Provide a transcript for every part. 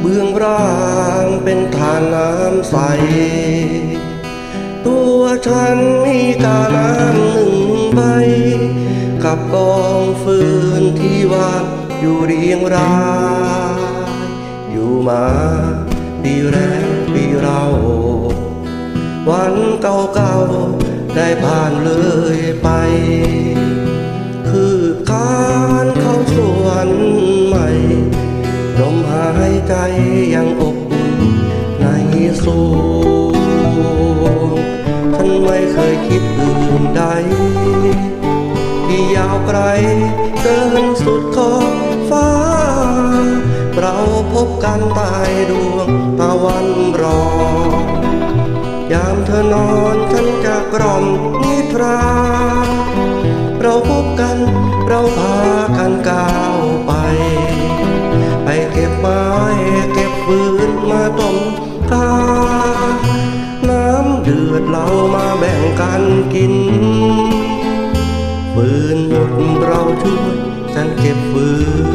เบื้องร่างเป็นทานน้ำใส ตัวฉันมีกาน้ำหนึ่งใบ กับกองฟืนที่วางอยู่เรียงราย อยู่มาปีแล้วปีเรา วันเก่าๆได้ผ่านเลยไป สวงฉันไม่เคยคิดอื่นใด ที่ยาวไกลเกินสุดขอบฟ้า เราพบกันใต้ดวงตะวันรองยามเธอนอนฉันจะกล่อมนิทรา เราพบกันเราพากันก้าวไป ไปเก็บไม้ ดเรามาแบ่งกันกิน ฟืนหมดเราช่วยฉันเก็บฟืน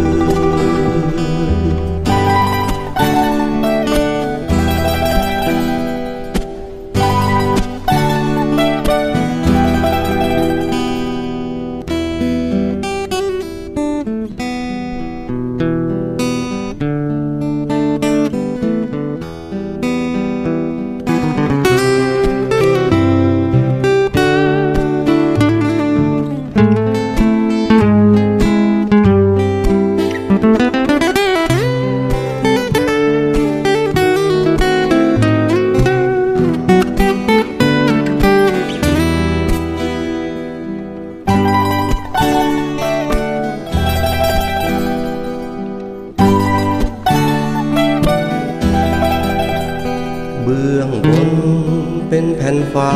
ผ่นฟ้า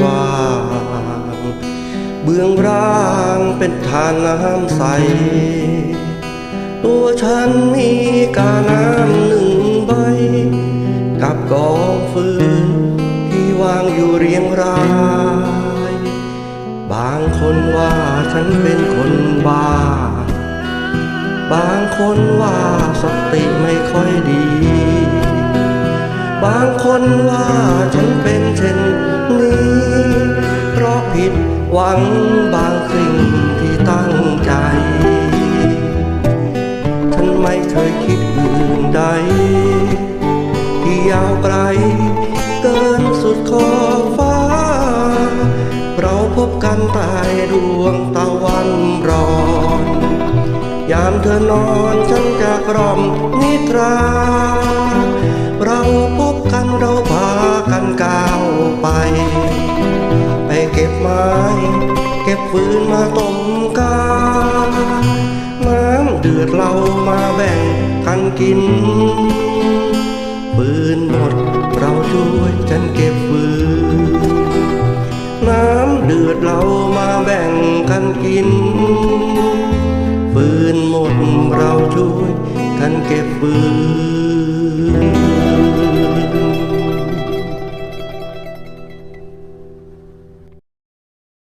กว้างเบื้องล่างเป็นทานน้ำใส ตัวฉันมีกาน้ำหนึ่งใบ กับกองฟืนที่วางอยู่เรียงราย บางคนว่าฉันเป็นคนบ้า บางคนว่าสติไม่ค่อยดี บางคนว่าฉันเป็นเช่นนี้ เพราะผิดหวังบางสิ่งที่ตั้งใจ ฉันไม่เคยคิดอื่นใด ที่ยาวไกลเกินสุดขอบฟ้า เราพบกันใต้ดวงตะวันร้อน ยามเธอนอนฉันจะกล่อมนิทราเรา ไป ไปเก็บไม้ เก็บฟืนมาต้มกา น้ำเดือดเรามาแบ่งกันกินฟืนหมดเราช่วยฉันเก็บฟืน น้ำเดือดเรามาแบ่งกันกินฟืนหมดเราช่วยกันเก็บฟืน